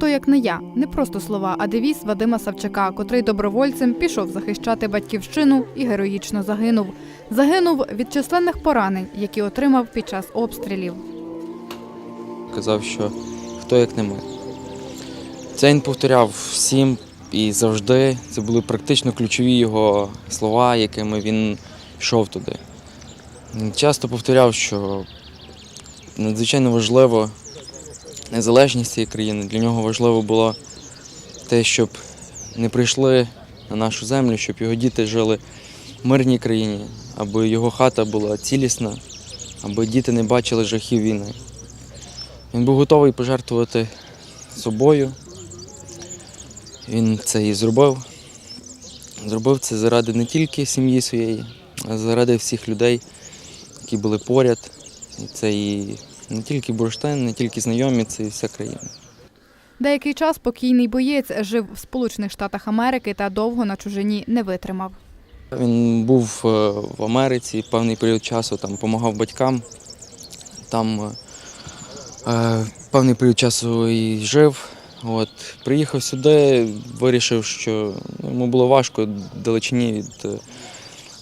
хто як не я не просто слова, а девіз Вадима Савчака, котрий добровольцем пішов захищати батьківщину і героїчно загинув. Загинув від численних поранень, які отримав під час обстрілів. казав, що хто як не ми. Це він повторяв всім і завжди. Це були практично ключові його слова, якими він йшов туди. Часто повторяв, що надзвичайно важливо незалежність цієї країни. Для нього важливо було те, щоб не прийшли на нашу землю, щоб його діти жили в мирній країні, аби його хата була цілісна, аби діти не бачили жахів війни. Він був готовий пожертвувати собою. Він це і зробив. Зробив це заради не тільки сім'ї своєї, а заради всіх людей, які були поряд. І це і не тільки бурштин, не тільки знайомі, це і вся країна. Деякий час покійний боєць жив в Сполучених Штатах Америки та довго на чужині не витримав. Він був е, в Америці певний період часу, там допомагав батькам. Там е, е, певний період часу і жив. От, приїхав сюди, вирішив, що йому було важко далечині від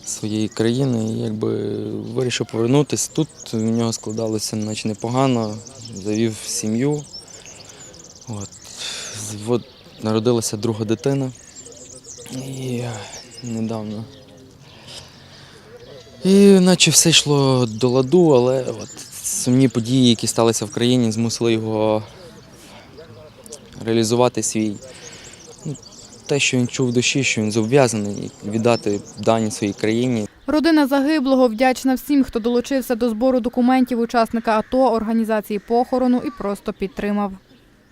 своєї країни. І якби вирішив повернутися. Тут в нього складалося наче непогано, завів сім'ю. От, от, народилася друга дитина. І недавно. І наче все йшло до ладу, але от сумні події, які сталися в країні, змусили його реалізувати свій те, що він чув в душі, що він зобов'язаний віддати дані своїй країні. Родина загиблого вдячна всім, хто долучився до збору документів учасника АТО, організації похорону і просто підтримав.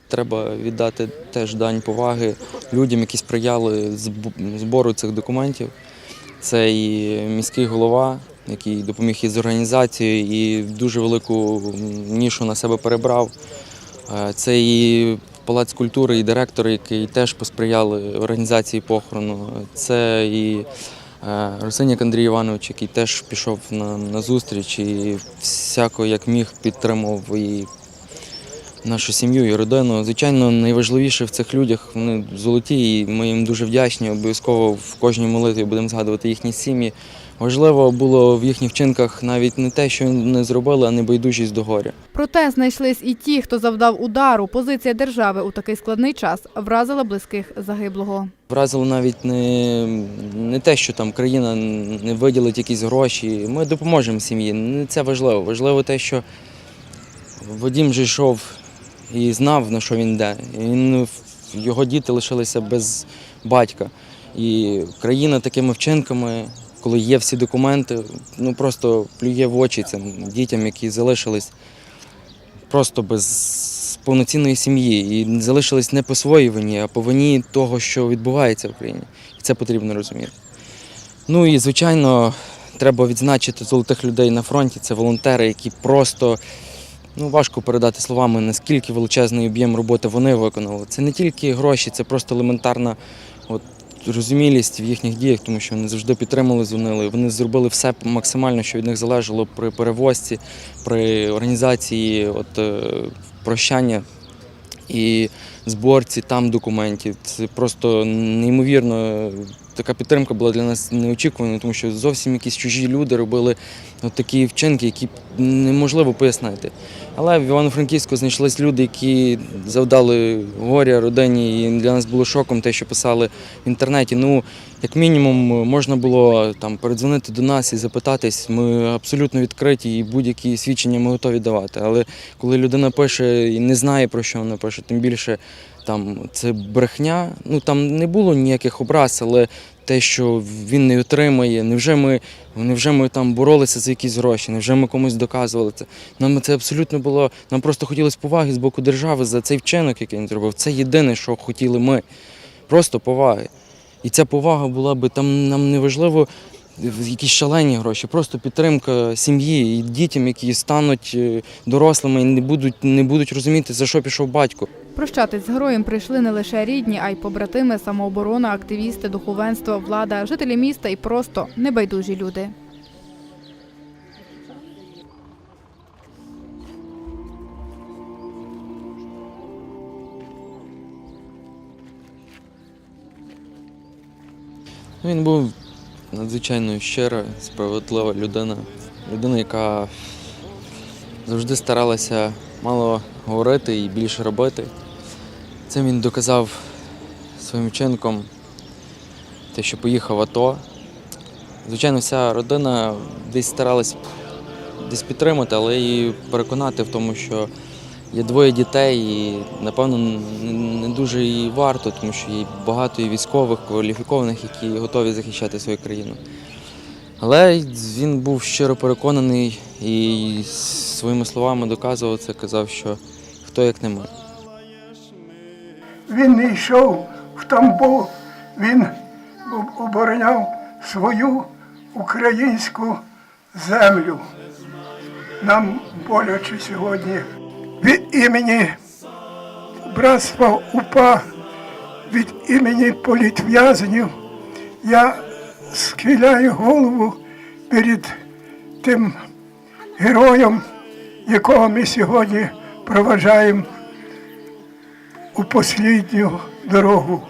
Треба віддати теж дань поваги людям, які сприяли зб- збору цих документів. Це і міський голова, який допоміг із організацією і дуже велику нішу на себе перебрав. Е, Це і палац культури, і директор, який теж посприяли організації похорону. Це і е, Росиняк Андрій Іванович, який теж пішов на, на зустріч і всяко як міг підтримав і нашу сім'ю і родину. Звичайно, найважливіше в цих людях вони золоті, і ми їм дуже вдячні. Обов'язково в кожній молитві будемо згадувати їхні сім'ї. Важливо було в їхніх вчинках навіть не те, що вони зробили, а не байдужість до горя. Проте знайшлись і ті, хто завдав удару. Позиція держави у такий складний час вразила близьких загиблого. Вразило навіть не, не те, що там країна не виділить якісь гроші. Ми допоможемо сім'ї. Не це важливо. Важливо те, що Вадім же йшов і знав, на що він йде. Він, його діти лишилися без батька. І країна такими вчинками, коли є всі документи, ну просто плює в очі цим дітям, які залишились просто без повноцінної сім'ї і залишились не по своїй вині, а по вині того, що відбувається в країні. І це потрібно розуміти. Ну і звичайно, треба відзначити золотих людей на фронті. Це волонтери, які просто ну, важко передати словами, наскільки величезний об'єм роботи вони виконали. Це не тільки гроші, це просто елементарна от, розумілість в їхніх діях, тому що вони завжди підтримали, дзвонили. Вони зробили все максимально, що від них залежало при перевозці, при організації от, е, прощання і зборці там документів. Це просто неймовірно. Така підтримка була для нас неочікуваною, тому що зовсім якісь чужі люди робили от такі вчинки, які неможливо пояснити. Але в Івано-Франківську знайшлись люди, які завдали горя родині, і для нас було шоком те, що писали в інтернеті. Ну, як мінімум, можна було там передзвонити до нас і запитатись. Ми абсолютно відкриті і будь-які свідчення ми готові давати. Але коли людина пише і не знає про що вона пише, тим більше там це брехня. Ну там не було ніяких образ, але те, що він не отримає, невже ми, невже ми там боролися за якісь гроші, невже ми комусь доказували це. Нам це абсолютно було. Нам просто хотілося поваги з боку держави за цей вчинок, який він зробив. Це єдине, що хотіли ми. Просто поваги. І ця повага була би там нам не важливо якісь шалені гроші, просто підтримка сім'ї і дітям, які стануть е, дорослими і не будуть не будуть розуміти, за що пішов батько. Прощатись з героєм прийшли не лише рідні, а й побратими, самооборона, активісти, духовенство, влада, жителі міста і просто небайдужі люди. Він був надзвичайно щира, справедлива людина. Людина, яка завжди старалася мало говорити і більше робити. Це він доказав своїм вчинком те, що поїхав АТО. Звичайно, вся родина десь старалась десь підтримати, але і переконати в тому, що є двоє дітей, і напевно не- дуже і варто, тому що є багато і військових, кваліфікованих, які готові захищати свою країну. Але він був щиро переконаний і своїми словами доказував це, казав, що хто як не ми. Він не йшов в Тамбов, він обороняв свою українську землю. Нам боляче сьогодні від імені братства УПА, від імені політв'язнів я схиляю голову перед тим героєм, якого ми сьогодні проважаємо у послідню дорогу.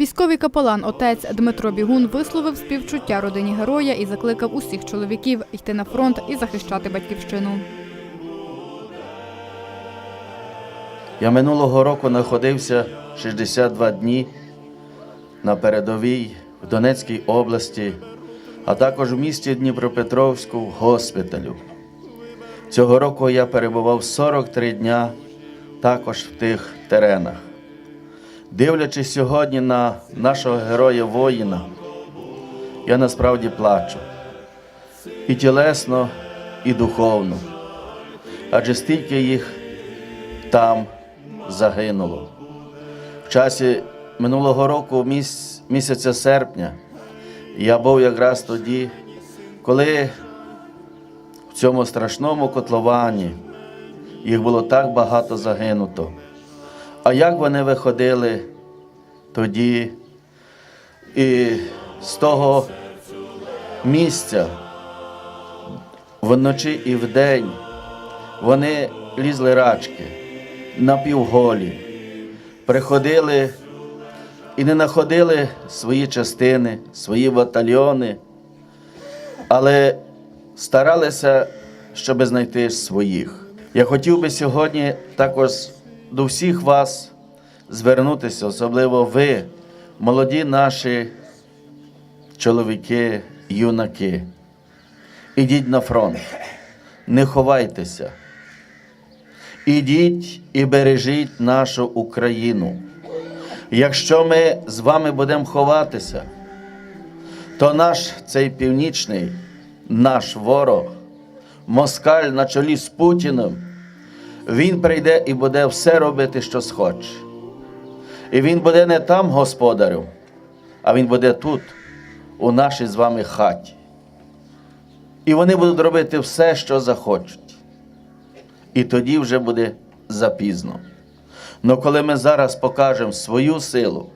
Військовий капелан отець Дмитро Бігун висловив співчуття родині героя і закликав усіх чоловіків йти на фронт і захищати батьківщину. Я минулого року знаходився 62 дні на передовій в Донецькій області, а також в місті Дніпропетровську в госпіталю. Цього року я перебував 43 дня також в тих теренах. Дивлячись сьогодні на нашого героя воїна, я насправді плачу і тілесно, і духовно, адже стільки їх там загинуло. В часі минулого року, міс- місяця серпня, я був якраз тоді, коли в цьому страшному котловані їх було так багато загинуто. А як вони виходили тоді і з того місця вночі і вдень вони лізли рачки напівголі, приходили і не знаходили свої частини, свої батальйони, але старалися, щоб знайти своїх. Я хотів би сьогодні також до всіх вас звернутися, особливо ви, молоді наші чоловіки, юнаки. Ідіть на фронт, не ховайтеся. Ідіть і бережіть нашу Україну. Якщо ми з вами будемо ховатися, то наш цей північний, наш ворог, москаль на чолі з Путіним, він прийде і буде все робити, що схоче. І він буде не там господарем, а він буде тут, у нашій з вами хаті. І вони будуть робити все, що захочуть і тоді вже буде запізно. Но коли ми зараз покажемо свою силу,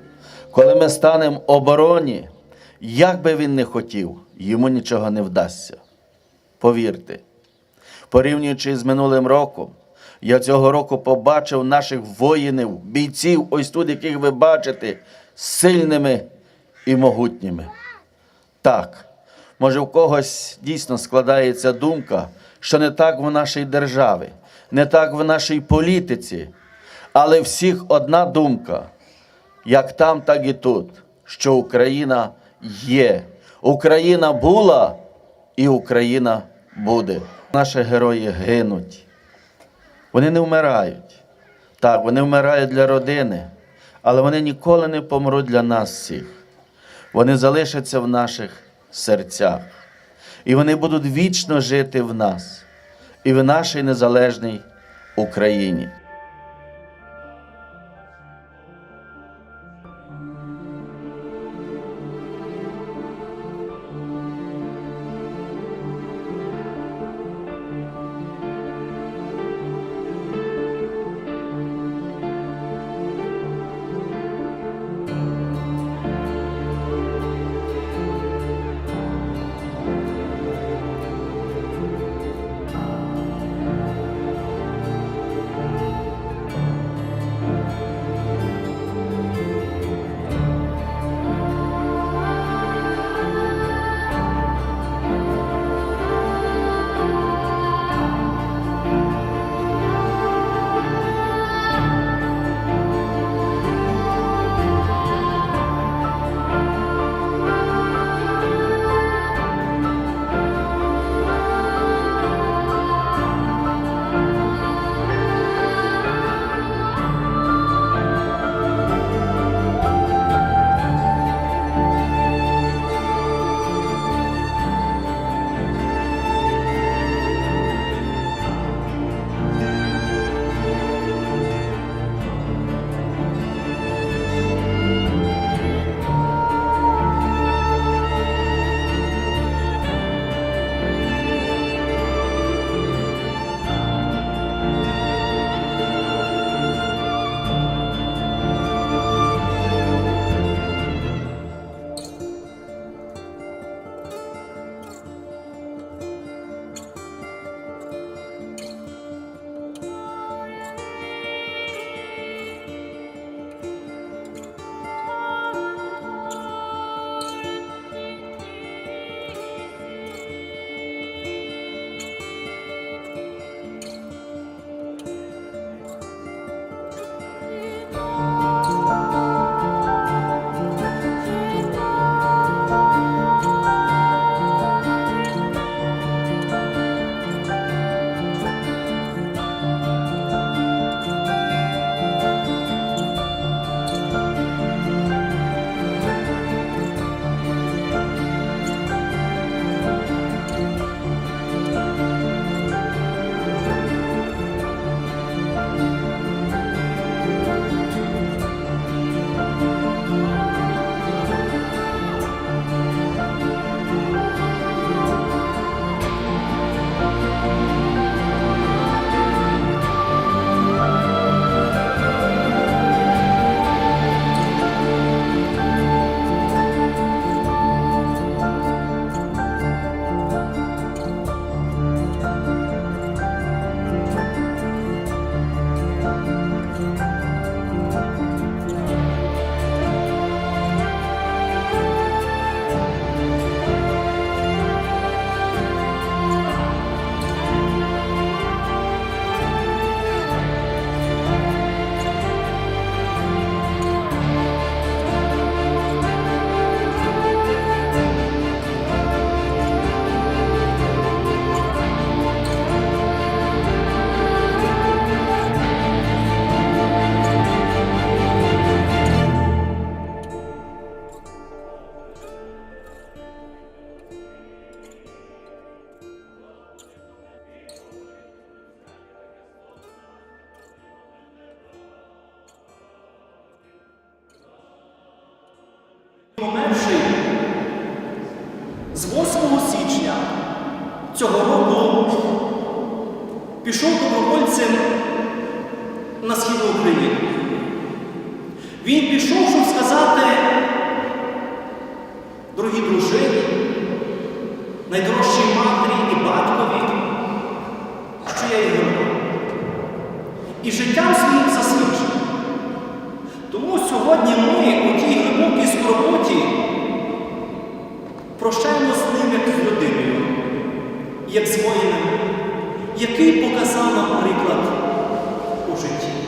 коли ми станемо обороні, як би він не хотів, йому нічого не вдасться. Повірте, порівнюючи з минулим роком, я цього року побачив наших воїнів, бійців, ось тут, яких ви бачите, сильними і могутніми. Так, може, в когось дійсно складається думка, що не так в нашій державі, не так в нашій політиці, але всіх одна думка, як там, так і тут, що Україна є. Україна була і Україна буде. Наші герої гинуть. Вони не вмирають. Так, вони вмирають для родини, але вони ніколи не помруть для нас всіх. Вони залишаться в наших серцях. І вони будуть вічно жити в нас і в нашій незалежній Україні. Цього року пішов добровольцем на схід України. Він пішов, щоб сказати, дорогі дружини, найдорожчій матері і батькові, що я є герой. І життям своїм засвідчив. Тому сьогодні ми у тій глибокій скорботі прощаємо з ним як з людиною, як з воїном, який показав нам приклад у житті.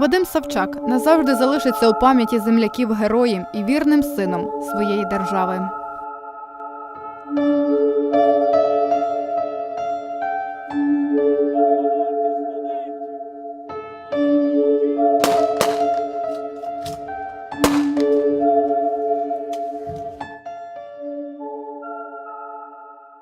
Вадим Савчак назавжди залишиться у пам'яті земляків героєм і вірним сином своєї держави.